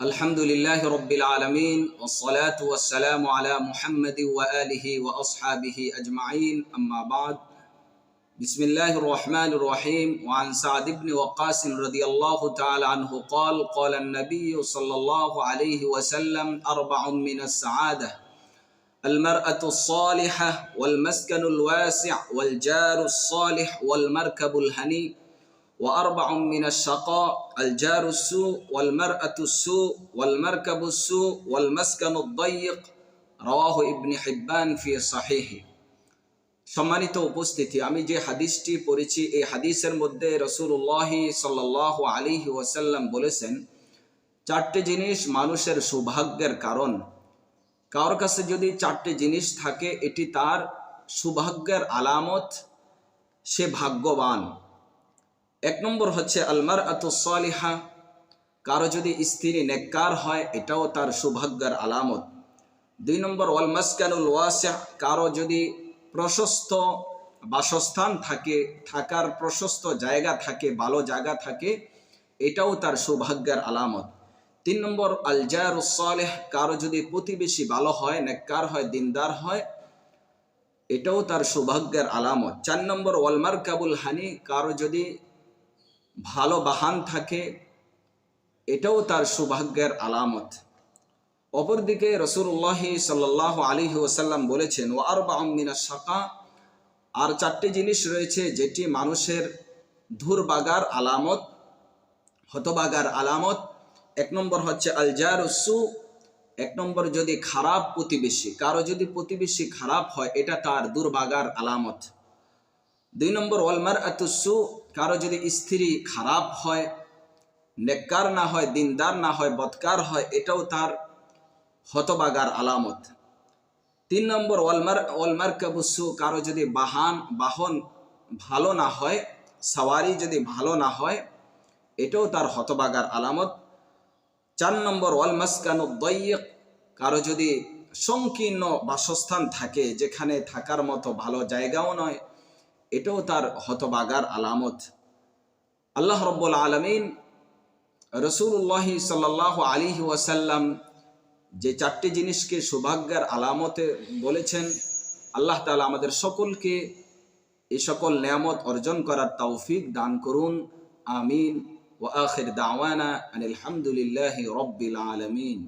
الحمد لله رب العالمين والصلاة والسلام على محمد وآله وأصحابه أجمعين أما بعد. بسم الله الرحمن الرحيم وعن سعد بن وقاص رضي الله تعالى عنه قال قال النبي صلى الله عليه وسلم أربع من السعادة المرأة الصالحة والمسكن الواسع والجار الصالح والمركب الهني وأربع من الشقاء الجار السوء والمرأة السوء والمركب السوء والمسكن الضيق رواه ابن حبان في صحيحه সম্মানিত উপস্থিতি আমি যে হাদিসটি পড়েছি এই হাদিসের মধ্যে রসুল্লাহ সাল্লাহ আলী ওয়াসাল্লাম বলেছেন চারটি জিনিস মানুষের সৌভাগ্যের কারণ কারোর কাছে যদি চারটি জিনিস থাকে এটি তার সৌভাগ্যের আলামত সে ভাগ্যবান এক নম্বর হচ্ছে আলমার আতুসালিহা কারও যদি স্ত্রী নেককার হয়, এটাও তার সৌভাগ্যের আলামত। দুই নম্বর ওয়াল মাসকানুল ওয়াসা কারও যদি প্রশস্ত বাসস্থান থাকে, থাকার প্রশস্ত জায়গা থাকে, ভালো জায়গা থাকে, এটাও তার সৌভাগ্যের আলামত। তিন নম্বর আলজারুসালেহ কারও যদি প্রতিবেশী ভালো হয়, নেককার হয়, দিনদার হয়, এটাও তার সৌভাগ্যের আলামত। চার নম্বর ওয়ালমার কাবুল হানি। কারও যদি ভালো বাহান থাকে, এটাও তার সৌভাগ্যের আলামত। অপরদিকে রসুল্লাহ সাল্লাহ আলী ওসাল্লাম বলেছেন ও আর বামিনা শাকা আর চারটি জিনিস রয়েছে যেটি মানুষের ধুরবাগার আলামত, হতবাগার আলামত। এক নম্বর হচ্ছে আলজার সু, এক নম্বর যদি খারাপ প্রতিবেশী, কারও যদি প্রতিবেশী খারাপ হয়, এটা তার দুর্বাগার আলামত। দুই নম্বর ওয়ালমার আতুসু কারও যদি স্ত্রী খারাপ হয়, নেককার না হয়, দিনদার না হয় বৎকার হয়, এটাও তার হতবাগার আলামত। তিন নম্বর ওয়ালমার ওয়ালমার কাবুসু কারও যদি বাহান, বাহন ভালো না হয়, সাওয়ারি যদি ভালো না হয়, এটাও তার হতবাগার আলামত। চার নম্বর, ওয়াল মাসকানু দইয়ক কারও যদি সংকীর্ণ বাসস্থান থাকে, যেখানে থাকার মতো ভালো জায়গাও নয় এটাও তার হতবাগার আলামত। আল্লাহ রব্বুল আলমিন রসুল্লাহ সাল্লাহ আলী ওয়াসাল্লাম যে চারটি জিনিসকে সৌভাগ্যের আলামতে বলেছেন, আল্লাহ তালা আমাদের সকলকে এই সকল নিয়ামত অর্জন করার তৌফিক দান করুন। আমিন। ও আখির দাওয়ানা আনিল হামদুলিল্লাহ রব্বিল আলমিন।